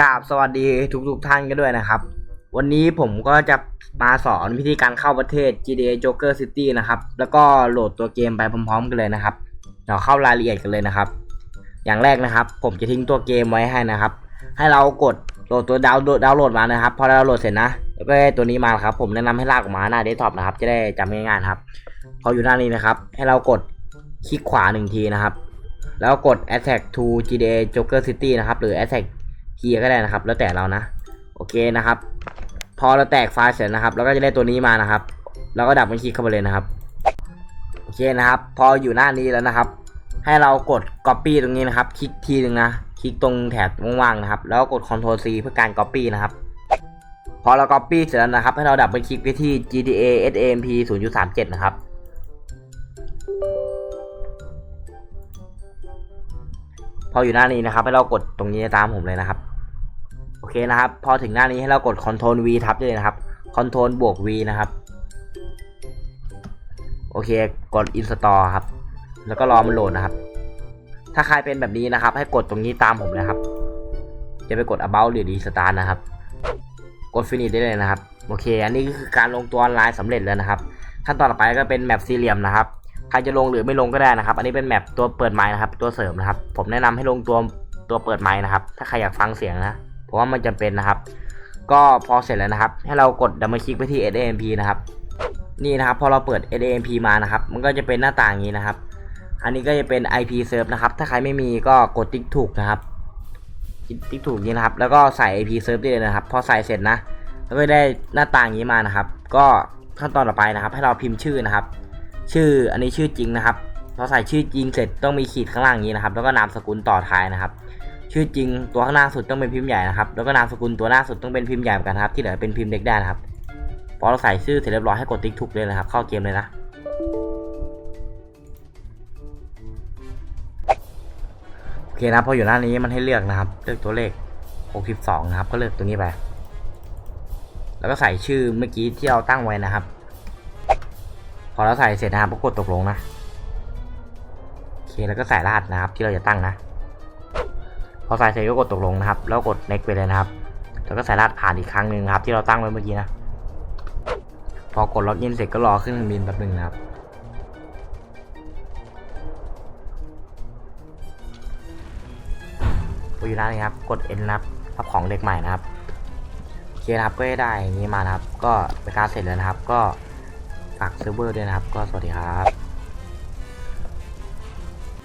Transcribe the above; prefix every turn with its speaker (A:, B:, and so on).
A: กราบสวัสดีทุกๆท่านกันด้วยนะครับ วันนี้ผมก็จะมาสอนวิธีการเข้าประเทศ GTA Joker City นะครับ แล้วก็โหลดตัวเกมไปพร้อมๆกันเลยนะครับเดี๋ยวเข้ารายละเอียดกันเลยนะครับ อย่างแรกนะครับ ผมจะทิ้งตัวเกมไว้ให้นะครับ ให้เรากดโหลดตัวดาวน์โหลดาวโหลดมานะครับพอดาวน์โหลดเสร็จนะแล้วก็ได้ตัวนี้มาครับ ผมแนะนำให้ลากออกมาหน้าเดสก์ท็อปนะครับ จะได้จำง่ายๆครับ พออยู่หน้านี้นะครับ ให้เรากดคลิกขวาหนึ่งทีนะครับ แล้วกด attack to GTA Joker City นะครับ หรือ attack คีย์ก็ได้นะครับ แล้วแต่เรานะ โอเคนะครับ พอเราแตกไฟล์เสร็จนะครับเราก็จะได้ตัวนี้มานะครับเราก็ดับมันคลิกเข้าไปเลยนะครับ โอเคนะครับ พออยู่หน้านี้แล้วนะครับ ให้เรากด copy ตรงนี้นะครับ คลิกทีหนึ่งนะ คลิกตรงแถบว่างๆนะครับ แล้วก็กด Ctrl C เพื่อการ copy นะครับพอเรา copy เสร็จแล้วนะครับ ให้เราดับมันคลิกไปที่ GTA SMP 0.37 นะครับพออยู่หน้านี้นะครับ ให้เรากดตรงนี้ตามผมเลยนะครับ เคนะครับ พอถึงหน้านี้ให้เรากด Ctrl V ทับได้เลยนะครับ Ctrl บวก V นะครับ โอเค กด Install ครับ แล้วก็รอมันโหลดนะครับ ถ้าใครเป็นแบบนี้นะครับ ให้กดตรงนี้ตามผมนะครับ จะไปกด about หรือ restart นะครับ กด finish ได้เลยนะครับ โอเค อันนี้ก็คือการลงตัวออนไลน์สำเร็จแล้วนะครับ ขั้นตอนต่อไปก็เป็นแมปสี่เหลี่ยมนะครับ ใครจะลงหรือไม่ลงก็ได้นะครับ อันนี้เป็นแมปตัวเปิดไมค์นะครับ ตัวเสริมนะครับ ผมแนะนำให้ลงตัวตัวเปิดไมค์นะครับ ถ้าใครอยากฟังเสียงนะ ราะว่ามันจำเป็นนะครับ ก็พอเสร็จแล้วนะครับ ให้เรากดดับเบิลคลิกไปที่ SAMP นะครับ นี่นะครับ พอเราเปิด SAMP มานะครับ มันก็จะเป็นหน้าต่างนี้นะครับ อันนี้ก็จะเป็น IP serve นะครับ ถ้าใครไม่มีก็กดติ๊กถูกนะครับ ติ๊กถูกนี้นะครับ แล้วก็ใส่ IP serve ได้เลยนะครับ พอใส่เสร็จนะ แล้วก็ได้หน้าต่างนี้มานะครับ ก็ขั้นตอนต่อไปนะครับ ให้เราพิมพ์ชื่อนะครับ ชื่ออันนี้ชื่อจริงนะครับพอใส่ชื่อจริงเสร็จต้องมีขีดข้างล่างนี้นะครับ แล้วก็นามสกุลต่อท้ายนะครับ ชื่อจริงตัวข้างหน้าสุดต้องเป็นพิมพ์ใหญ่นะครับ แล้วก็นามสกุลตัวหน้าสุดต้องเป็นพิมพ์ใหญ่เหมือนกันครับ ที่เหลือเป็นพิมพ์เล็กได้นะครับ พอเราใส่ชื่อเสร็จเรียบร้อยให้กดติ๊กถูกเลยนะครับ เข้าเกมเลยนะ โอเคนะพออยู่หน้านี้มันให้เลือกนะครับ เลือกตัวเลข 62 นะครับ ก็เลือกตัวนี้ไป แล้วก็ใส่ชื่อเมื่อกี้ที่เราตั้งไว้นะครับ พอเราใส่เสร็จนะครับก็กดตกลงนะ โอเคแล้วก็ใส่รหัสนะครับ ที่เราจะตั้งนะ พอใส่เสร็จก็กดตกลงนะครับ แล้วกด next ไปเลยนะครับ แล้วก็ใส่รหัสผ่านอีกครั้งหนึ่งครับ ที่เราตั้งไว้เมื่อกี้นะ พอกดล็อกอินเสร็จก็รอขึ้นเครื่องบินแป๊บหนึงนะครับพออยู่หน้านี้ครับ กด N นะครับรับของเด็กใหม่นะครับโอเคนะครับ ก็ได้อย่างนี้มานะครับ ก็เป็นการเสร็จแล้วนะครับ ก็ฝากเซิร์ฟเวอร์ด้วยนะครับ ก็สวัสดีครับ